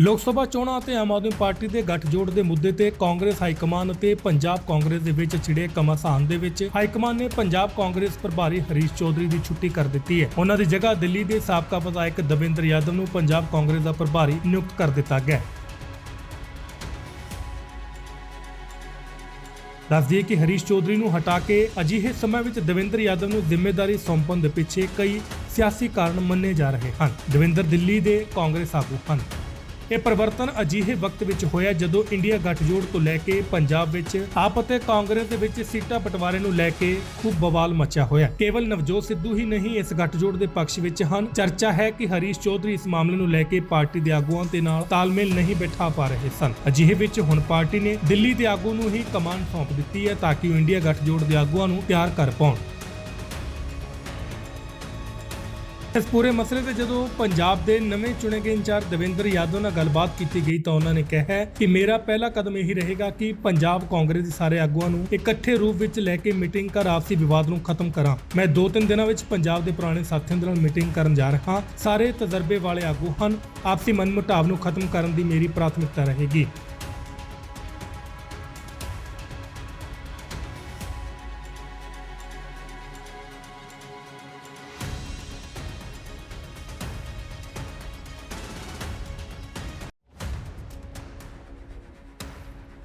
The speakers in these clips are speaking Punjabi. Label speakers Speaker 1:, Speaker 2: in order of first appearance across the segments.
Speaker 1: ਲੋਕ ਸਭਾ ਚੋਣਾਂ ਅਤੇ ਆਮ ਆਦਮੀ ਪਾਰਟੀ ਦੇ ਗੱਠਜੋੜ ਦੇ ਮੁੱਦੇ ਤੇ ਕਾਂਗਰਸ, ਹਾਈਕਮਾਨ ਅਤੇ ਪੰਜਾਬ ਕਾਂਗਰਸ ਦੇ ਵਿੱਚ ਛਿੜੇ ਕਮਾਸਾਨ ਦੇ ਵਿੱਚ, ਹਾਈਕਮਾਨ ਨੇ ਪੰਜਾਬ ਕਾਂਗਰਸ ਪ੍ਰਭਾਰੀ ਹਰੀਸ਼ ਚੌਧਰੀ ਦੀ ਛੁੱਟੀ ਕਰ ਦਿੱਤੀ ਹੈ। ਉਹਨਾਂ ਦੀ ਜਗ੍ਹਾ ਦਿੱਲੀ ਦੇ ਸਾਬਕਾ ਵਿਧਾਇਕ ਦਵਿੰਦਰ ਯਾਦਵ ਨੂੰ ਪੰਜਾਬ ਕਾਂਗਰਸ ਦਾ ਪ੍ਰਭਾਰੀ ਨਿਯੁਕਤ ਕਰ ਦਿੱਤਾ ਗਿਆ ਹੈ। ਦੱਸ ਦਈਏ ਕਿ ਹਰੀਸ਼ ਚੌਧਰੀ ਨੂੰ ਹਟਾ ਕੇ ਅਜਿਹੇ ਸਮੇਂ ਵਿੱਚ ਦਵਿੰਦਰ ਯਾਦਵ ਨੂੰ ਜ਼ਿੰਮੇਵਾਰੀ ਸੌਂਪਣ ਦੇ ਪਿੱਛੇ ਕਈ ਸਿਆਸੀ ਕਾਰਨ ਮੰਨੇ ਜਾ ਰਹੇ ਹਨ। ਦਵਿੰਦਰ ਦਿੱਲੀ ਦੇ ਕਾਂਗਰਸ ਆਗੂ ਹਨ। ਇਹ ਪਰਿਵਰਤਨ ਅਜਿਹੇ ਵਕਤ ਵਿੱਚ ਹੋਇਆ ਜਦੋਂ ਇੰਡੀਆ ਗੱਠਜੋੜ ਤੋਂ ਲੈ ਕੇ ਪੰਜਾਬ ਵਿੱਚ ਆਪ ਅਤੇ ਕਾਂਗਰਸ ਦੇ ਵਿੱਚ ਸੀਟਾਂ ਬਟਵਾਰੇ ਨੂੰ ਲੈ ਕੇ ਖੂਬ ਬਵਾਲ ਮਚਿਆ ਹੋਇਆ। ਕੇਵਲ ਨਵਜੋਤ ਸਿੱਧੂ ਹੀ ਨਹੀਂ, ਇਸ ਗੱਠਜੋੜ ਦੇ ਪੱਖ ਵਿੱਚ ਹਨ। ਚਰਚਾ ਹੈ ਕਿ ਹਰੀਸ਼ ਚੌਧਰੀ ਇਸ ਮਾਮਲੇ ਨੂੰ ਲੈ ਕੇ ਪਾਰਟੀ ਦੇ ਆਗੂਆਂ ਦੇ ਨਾਲ ਤਾਲਮੇਲ ਨਹੀਂ ਬਿਠਾ ਪਾ ਰਹੇ ਸਨ। ਅਜਿਹੇ ਵਿੱਚ ਹੁਣ ਪਾਰਟੀ ਨੇ ਦਿੱਲੀ ਦੇ ਆਗੂ ਨੂੰ ਹੀ ਕਮਾਨ ਸੌਂਪ ਦਿੱਤੀ ਹੈ ਤਾਂ ਕਿ ਉਹ ਇੰਡੀਆ ਗੱਠਜੋੜ ਦੇ ਆਗੂਆਂ ਨੂੰ ਤਿਆਰ ਕਰ ਪਾਉਣ। ਇਸ ਪੂਰੇ ਮਸਲੇ ਤੇ ਜਦੋਂ ਪੰਜਾਬ ਦੇ ਨਵੇਂ ਚੁਣੇ ਗਏ ਇੰਚਾਰਜ ਦਵਿੰਦਰ ਯਾਦਵ ਨਾਲ ਗੱਲਬਾਤ ਕੀਤੀ ਗਈ ਤਾਂ ਉਹਨਾਂ ਨੇ ਕਿਹਾ ਕਿ ਮੇਰਾ ਪਹਿਲਾ ਕਦਮ ਇਹੀ ਰਹੇਗਾ ਕਿ ਪੰਜਾਬ ਕਾਂਗਰਸ ਦੇ ਸਾਰੇ ਆਗੂਆਂ ਨੂੰ ਇਕੱਠੇ ਰੂਪ ਵਿੱਚ ਲੈ ਕੇ ਮੀਟਿੰਗ ਕਰ ਆਪਸੀ ਵਿਵਾਦ ਨੂੰ ਖਤਮ ਕਰਾਂ। ਮੈਂ ਦੋ ਤਿੰਨ ਦਿਨਾਂ ਵਿੱਚ ਪੰਜਾਬ ਦੇ ਪੁਰਾਣੇ ਸਾਥੀਆਂ ਦੇ ਨਾਲ ਮੀਟਿੰਗ ਕਰਨ ਜਾ ਰਿਹਾ ਹਾਂ। ਸਾਰੇ ਤਜਰਬੇ ਵਾਲੇ ਆਗੂ ਹਨ। ਆਪਸੀ ਮਨਮੁਟਾਵ ਨੂੰ ਖਤਮ ਕਰਨ ਦੀ ਮੇਰੀ ਪ੍ਰਾਥਮਿਕਤਾ ਰਹੇਗੀ।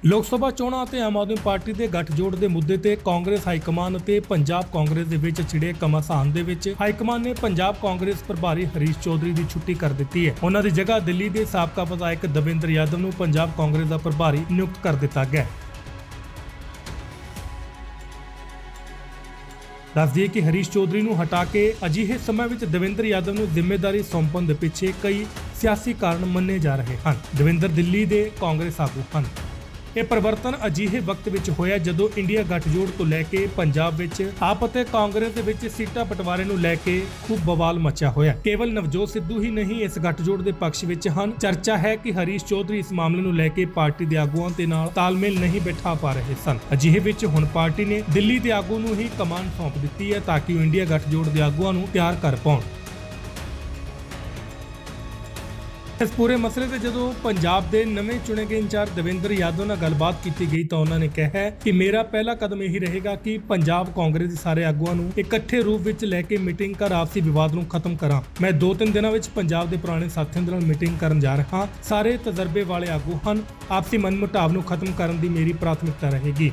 Speaker 1: ਲੋਕ ਸਭਾ ਚੋਣਾਂ ਅਤੇ ਆਮ ਆਦਮੀ ਪਾਰਟੀ ਦੇ ਗੱਠਜੋੜ ਦੇ ਮੁੱਦੇ ਤੇ ਕਾਂਗਰਸ, ਹਾਈਕਮਾਨ ਅਤੇ ਪੰਜਾਬ ਕਾਂਗਰਸ ਦੇ ਵਿੱਚ ਛਿੜੇ ਕਮਾਸਾਨ ਦੇ ਵਿੱਚ ਹਾਈਕਮਾਨ ਨੇ ਪੰਜਾਬ ਕਾਂਗਰਸ ਪ੍ਰਭਾਰੀ ਹਰੀਸ਼ ਚੌਧਰੀ ਦੀ ਛੁੱਟੀ ਕਰ ਦਿੱਤੀ ਹੈ। ਉਹਨਾਂ ਦੀ ਜਗ੍ਹਾ ਦਿੱਲੀ ਦੇ ਸਾਬਕਾ ਵਿਧਾਇਕ ਦਵਿੰਦਰ ਯਾਦਵ ਨੂੰ ਪੰਜਾਬ ਕਾਂਗਰਸ ਦਾ ਪ੍ਰਭਾਰੀ ਨਿਯੁਕਤ ਕਰ ਦਿੱਤਾ ਗਿਆ ਹੈ। ਦੱਸ ਦਈਏ ਕਿ ਹਰੀਸ਼ ਚੌਧਰੀ ਨੂੰ ਹਟਾ ਕੇ ਅਜਿਹੇ ਸਮੇਂ ਵਿੱਚ ਦਵਿੰਦਰ ਯਾਦਵ ਨੂੰ ਜ਼ਿੰਮੇਵਾਰੀ ਸੌਂਪਣ ਦੇ ਪਿੱਛੇ ਕਈ ਸਿਆਸੀ ਕਾਰਨ ਮੰਨੇ ਜਾ ਰਹੇ ਹਨ। ਦਵਿੰਦਰ ਦਿੱਲੀ ਦੇ ਕਾਂਗਰਸ ਆਗੂ ਹਨ। ਇਹ ਪਰਿਵਰਤਨ ਅਜਿਹੇ ਵਕਤ ਵਿੱਚ ਹੋਇਆ ਜਦੋਂ ਇੰਡੀਆ ਗੱਠਜੋੜ ਤੋਂ ਲੈ ਕੇ ਪੰਜਾਬ ਵਿੱਚ ਆਪ ਅਤੇ ਕਾਂਗਰਸ ਦੇ ਵਿੱਚ ਸੀਟਾਂ ਬਟਵਾਰੇ ਨੂੰ ਲੈ ਕੇ ਖੂਬ ਬਵਾਲ ਮਚਿਆ ਹੋਇਆ। ਕੇਵਲ ਨਵਜੋਤ ਸਿੱਧੂ ਹੀ ਨਹੀਂ, ਇਸ ਗੱਠਜੋੜ ਦੇ ਪੱਖ ਵਿੱਚ ਹਨ। ਚਰਚਾ ਹੈ ਕਿ ਹਰੀਸ਼ ਚੌਧਰੀ ਇਸ ਮਾਮਲੇ ਨੂੰ ਲੈ ਕੇ ਪਾਰਟੀ ਦੇ ਆਗੂਆਂ ਦੇ ਨਾਲ ਤਾਲਮੇਲ ਨਹੀਂ ਬਿਠਾ ਪਾ ਰਹੇ ਸਨ। ਅਜਿਹੇ ਵਿੱਚ ਹੁਣ ਪਾਰਟੀ ਨੇ ਦਿੱਲੀ ਦੇ ਆਗੂ ਨੂੰ ਹੀ ਕਮਾਨ ਸੌਂਪ ਦਿੱਤੀ ਹੈ ਤਾਂ ਕਿ ਉਹ ਇੰਡੀਆ ਗੱਠਜੋੜ ਦੇ ਆਗੂਆਂ ਨੂੰ ਤਿਆਰ ਕਰ ਪਾਉਣ। ਇਸ ਪੂਰੇ ਮਸਲੇ ਤੇ ਜਦੋਂ ਪੰਜਾਬ ਦੇ ਨਵੇਂ ਚੁਣੇ ਗਏ ਇੰਚਾਰਜ ਦਵਿੰਦਰ ਯਾਦਵ ਨਾਲ ਗੱਲਬਾਤ ਕੀਤੀ ਗਈ ਤਾਂ ਉਹਨਾਂ ਨੇ ਕਿਹਾ ਕਿ ਮੇਰਾ ਪਹਿਲਾ ਕਦਮ ਇਹੀ ਰਹੇਗਾ ਕਿ ਪੰਜਾਬ ਕਾਂਗਰਸ ਦੇ ਸਾਰੇ ਆਗੂਆਂ ਨੂੰ ਇਕੱਠੇ ਰੂਪ ਵਿੱਚ ਲੈ ਕੇ ਮੀਟਿੰਗ ਕਰ ਆਪਸੀ ਵਿਵਾਦ ਨੂੰ ਖਤਮ ਕਰਾਂ। ਮੈਂ ਦੋ ਤਿੰਨ ਦਿਨਾਂ ਵਿੱਚ ਪੰਜਾਬ ਦੇ ਪੁਰਾਣੇ ਸਾਥੀਆਂ ਦੇ ਨਾਲ ਮੀਟਿੰਗ ਕਰਨ ਜਾ ਰਿਹਾ ਹਾਂ। ਸਾਰੇ ਤਜਰਬੇ ਵਾਲੇ ਆਗੂ ਹਨ। ਆਪਸੀ ਮਨਮੁਟਾਵ ਨੂੰ ਖਤਮ ਕਰਨ ਦੀ ਮੇਰੀ ਪ੍ਰਾਥਮਿਕਤਾ ਰਹੇਗੀ।